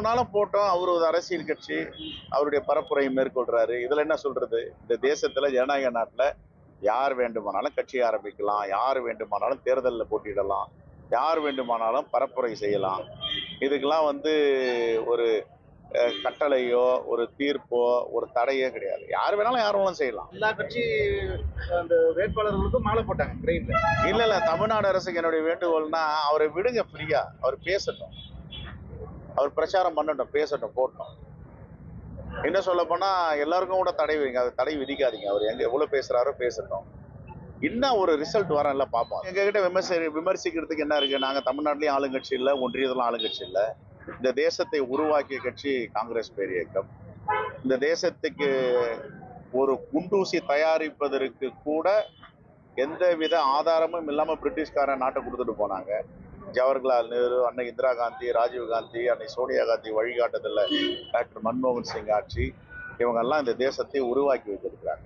ஆனாலும் போட்டோம். அவர் ஒரு அரசியல் கட்சி. அவருடைய பரப்புரையை மேற்கொள்றாரு. இதுல என்ன சொல்றது? இந்த தேசத்துல ஜனநாயக நாட்டுல யார் வேண்டுமானாலும் கட்சி ஆரம்பிக்கலாம். யார் வேண்டுமானாலும் தேர்தலில் போட்டியிடலாம். யார் வேண்டுமானாலும் பரப்புரை செய்யலாம். இதுக்கெல்லாம் வந்து ஒரு கட்டளையோ ஒரு தீர்ப்போ ஒரு தடையோ கிடையாது. யார் வேணாலும் யார் வேணாலும் செய்யலாம். எல்லா கட்சி அந்த வேட்பாளர்களுக்கும் மாலை போட்டாங்க ட்ரெயின்ல இல்ல இல்ல. தமிழ்நாடு அரசுக்கு என்னுடைய வேண்டுகோள்னா அவரை விடுங்க ஃப்ரீயா. அவர் பேசட்டும். அவர் பிரச்சாரம் பண்ணட்டும் பேசட்டும் போட்டோம். என்ன சொல்ல போனா எல்லாருக்கும் கூட தடை வைங்க அது தடை விதிக்காதீங்க. அவர் எங்க எவ்வளவு பேசுறாரோ பேசட்டும். இன்னும் ஒரு ரிசல்ட் வரல பார்ப்போம் எங்க கிட்ட விமர்சி விமர்சிக்கிறதுக்கு என்ன இருக்கு? நாங்க தமிழ்நாட்டிலயும் ஆளுங்கட்சி இல்ல ஒன்றியத்திலும் ஆளுங்கட்சி இல்ல. இந்த தேசத்தை உருவாக்கிய கட்சி காங்கிரஸ் பேர் இயக்கம். இந்த தேசத்துக்கு ஒரு குண்டூசி தயாரிப்பதற்கு கூட எந்த வித ஆதாரமும் இல்லாம பிரிட்டிஷ்காரன் நாட்டை கொடுத்துட்டு போனாங்க. ஜவஹர்லால் நேரு அன்னை இந்திரா காந்தி ராஜீவ் காந்தி அன்னை சோனியா காந்தி வழிகாட்டுதல்ல டாக்டர் மன்மோகன் சிங் ஆட்சி இவங்கெல்லாம் இந்த தேசத்தை உருவாக்கி வைத்திருக்கிறாங்க.